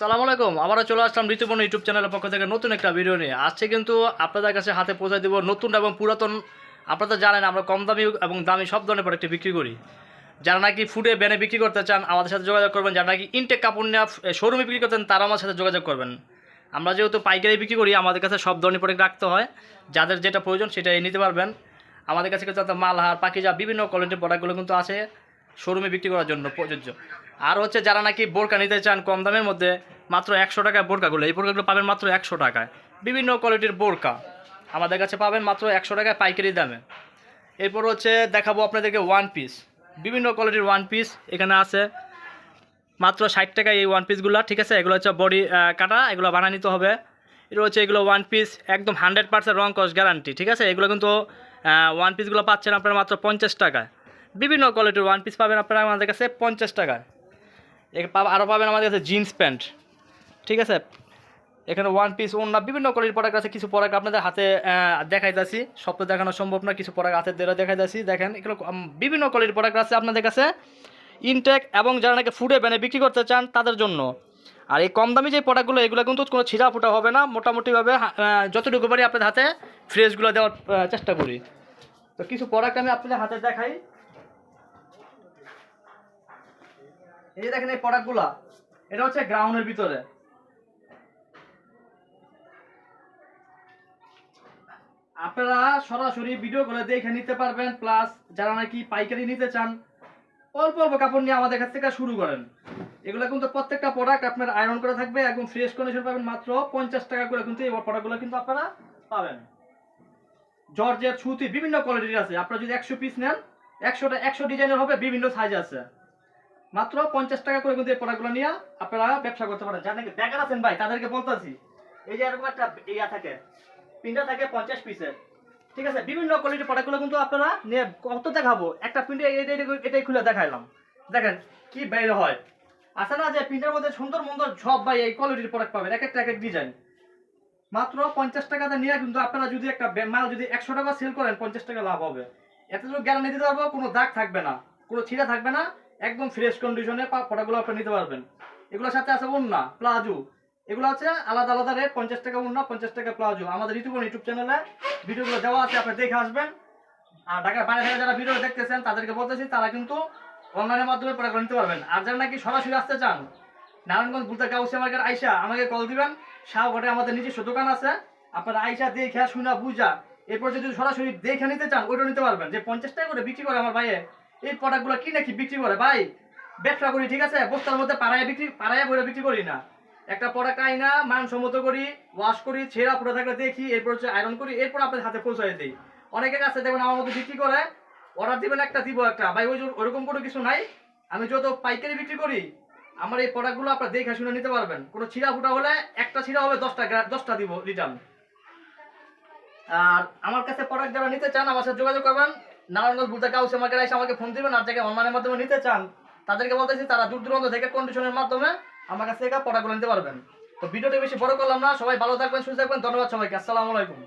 আসসালামু আলাইকুম। আবারও চলে আসলাম ঋতুপর্ণ ইউটিউব চ্যানেলের পক্ষ থেকে নতুন একটা ভিডিও নিয়ে। আজকে কিন্তু আপনাদের কাছে হাতে পৌঁছে দেবো নতুন এবং পুরাতন, আপনারা জানেন আমরা কম দামি এবং দামি সব ধরনের প্রোডাক্ট বিক্রি করি। যারা নাকি ফুডে ব্যানে বিক্রি করতে চান, আমাদের সাথে যোগাযোগ করবেন। যারা নাকি ইনটেক কাপড় নিয়ে শোরুমে বিক্রি করতেন তারা আমার সাথে যোগাযোগ করবেন। আমরা যেহেতু পাইকারি বিক্রি করি, আমাদের কাছে সব ধরনের প্রোডাক্ট রাখতে হয়। যাদের যেটা প্রয়োজন, সেটাই নিতে পারবেন। আমাদের কাছে কিন্তু মালহার পাখিজা বিভিন্ন কোয়ালিটির প্রোডাক্টগুলো কিন্তু আছে। শোরুমে বিক্রি করার জন্য প্রযোজ্য। আর হচ্ছে যারা নাকি বোরকা নিতে চান কম দামের মধ্যে, মাত্র একশো টাকায় বোরকাগুলো এই বোরকাগুলো পাবেন মাত্র একশো টাকায়। বিভিন্ন কোয়ালিটির বোরকা। আমাদের কাছে পাবেন মাত্র একশো টাকায় পাইকারি দামে। এরপর হচ্ছে দেখাবো আপনাদেরকে ওয়ান পিস বিভিন্ন কোয়ালিটির ওয়ান পিস এখানে আছে। মাত্র ষাট টাকায় এই ওয়ান পিসগুলো ঠিক আছে? এগুলো হচ্ছে বডি কাটা, এগুলো বানিয়ে নিতে হবে। এটা হচ্ছে এগুলো ওয়ান পিস একদম হান্ড্রেড পার্সেন্ট রং কস গ্যারান্টি ঠিক আছে? এগুলো কিন্তু ওয়ান পিসগুলো পাচ্ছেন আপনারা মাত্র পঞ্চাশ টাকায়। বিভিন্ন কোয়ালিটির ওয়ান পিস পাবেন আপনারা আমাদের কাছে পঞ্চাশ টাকায়। আরও পাবেন আমাদের কাছে জিন্স প্যান্ট ঠিক আছে? এখানে ওয়ান পিস ওনা বিভিন্ন কোয়ালিটির প্রোডাক্ট আছে কিছু প্রোডাক্ট আপনাদের হাতে আহ, দেখাইতেছি সব তো দেখানো সম্ভব না কিছু প্রোডাক্ট হাতে দেওয়া দেখাইতেছি দেখেন এগুলো বিভিন্ন কোয়ালিটির প্রোডাক্ট আছে আপনাদের কাছে। ইনটেক এবং যারা নাকি ফুডে ব্যানে বিক্রি করতে চান তাদের জন্য। আর এই কম দামি যে প্রোডাক্টগুলো এগুলো কিন্তু কোনো ছিঁড়া ফুটা হবে না। মোটামুটিভাবে যতটুকু পারি আপনাদের হাতে ফ্রেশগুলো দেওয়ার চেষ্টা করি। তো কিছু প্রোডাক্ট আমি আপনাদের হাতে দেখাই। এই যে দেখেন এই প্রোডাক্টগুলা এটা হচ্ছে গ্রাউন্ডের ভিতরে। আপনারা সরাসরি ভিডিও করে দেখে নিতে পারবেন প্লাস যারা নাকি পাইকারি নিতে চান, অল্প অল্প কাপড় নিয়ে আমাদের কাছ থেকে শুরু করেন। এগুলো কিন্তু প্রত্যেকটা প্রোডাক্ট আপনার আয়রন করা থাকবে, একদম ফ্রেশ কন্ডিশন পাবেন মাত্র পঞ্চাশ টাকা করে কিন্তু এই প্রোডাক্টগুলো কিন্তু আপনারা পাবেন। জর্জের সুতি বিভিন্ন কোয়ালিটির আছে। আপনারা যদি একশো পিস নেন, একশোটা, একশো ডিজাইনের হবে, বিভিন্ন সাইজ আছে। মাত্র পঞ্চাশ টাকা করে কিন্তু এই প্রোডাক্টগুলো নিয়ে আপনারা ব্যবসা করতে পারেন। যারা নাকি বেকার আছেন ভাই, তাদেরকে বলতেছি, এই যে এরকম একটা ইয়া থাকে, পিনটা থাকে পঞ্চাশ পিসের ঠিক আছে? বিভিন্ন কোয়ালিটির প্রোডাক্টগুলো কিন্তু আপনারা নিয়ে কত দেখাবো? একটা প্রিন্টে এটাই খুলে দেখাইলাম। দেখেন কি বের হয়। আছে না যে প্রিন্টের মধ্যে সুন্দর মন্দর সব ভাই এই কোয়ালিটির প্রোডাক্ট পাবেন, এক একটা এক এক ডিজাইন মাত্র পঞ্চাশ টাকাতে নিয়ে কিন্তু আপনারা যদি একটা মাল যদি একশো টাকা সেল করেন, পঞ্চাশ টাকা লাভ হবে। এত যদি গ্যারান্টি দিতে পারব কোনো দাগ থাকবে না, কোনো ছিঁড়া থাকবে না। একদম ফ্রেশ কন্ডিশনে প্রোডাক্টগুলো আপনি নিতে পারবেন। এগুলোর সাথে আছে ওন্না প্লাজো এগুলো হচ্ছে আলাদা আলাদা রেট পঞ্চাশ টাকা ওন্না পঞ্চাশ টাকা প্লাজো আমাদের ইউটিউব ইউটিউব চ্যানেলে ভিডিওগুলো দেওয়া আছে, আপনি দেখে আসবেন। আর ঢাকার বাইরে থেকে যারা ভিডিও দেখতেছেন, তাদেরকে বলতেছি, তারা কিন্তু অনলাইনের মাধ্যমে প্রোডাক্ট নিতে পারবেন। আর যারা নাকি সরাসরি আসতে চান, নারায়ণগঞ্জ বুলতা গাউসি মার্কেট আইসা আমাকে কল দিবেন। শাহঘাটে আমাদের নিজস্ব দোকান আছে। আপনারা আইসা দেখে, শুনা, বুঝা, এরপর যদি সরাসরি দেখে নিতে চান, ওইটা নিতে পারবেন। যে পঞ্চাশ টাকা করে বিক্রি করে আমার ভাইয়ে এই প্রোডাক্টগুলো কি নাকি বিক্রি করে? ভাই, ব্যবসা করি, ঠিক আছে? বস্তার মধ্যে পাড়ায় বিক্রি পাড়ায় বলে বিক্রি করি না। একটা প্রোডাক্ট আই না মানসম্মত করি ওয়াশ করি, ছেঁড়া পুরো থাকলে দেখি, এরপর হচ্ছে আয়রন করি, এরপর আপনার হাতে পৌঁছায় দিই। অনেকের কাছে দেখবেন আমার মতো বিক্রি করে অর্ডার দিবেন একটা, দিব একটা। ভাই, ওই ওরকম কোনো কিছু নাই। আমি যত পাইকারি বিক্রি করি, আমার এই প্রোডাক্টগুলো আপনার দেখে শুনে নিতে পারবেন। কোনো ছিঁড়া ফুটা হলে একটা ছিঁড়া হবে, দশটা দশটা দিব রিটার্ন আর আমার কাছে প্রোডাক্ট যারা নিতে চান, আমার সাথে যোগাযোগ করবেন। নারায়ণগঞ্জ বুলতা কাউসে আমাকে এসে আমাকে ফোন দিবেন আর যাকে অনলাইনের মাধ্যমে নিতে চান, তাদেরকে বলতেছি তারা দূর দূরান্ত থেকে কন্ডিশনের মাধ্যমে আমার কাছ থেকে প্রোডাক্টগুলো নিতে পারবেন। তো ভিডিওটি বেশি বড় করলাম না, সবাই ভালো থাকবেন, সুস্থ থাকবেন, ধন্যবাদ সবাইকে, আসসালামু আলাইকুম।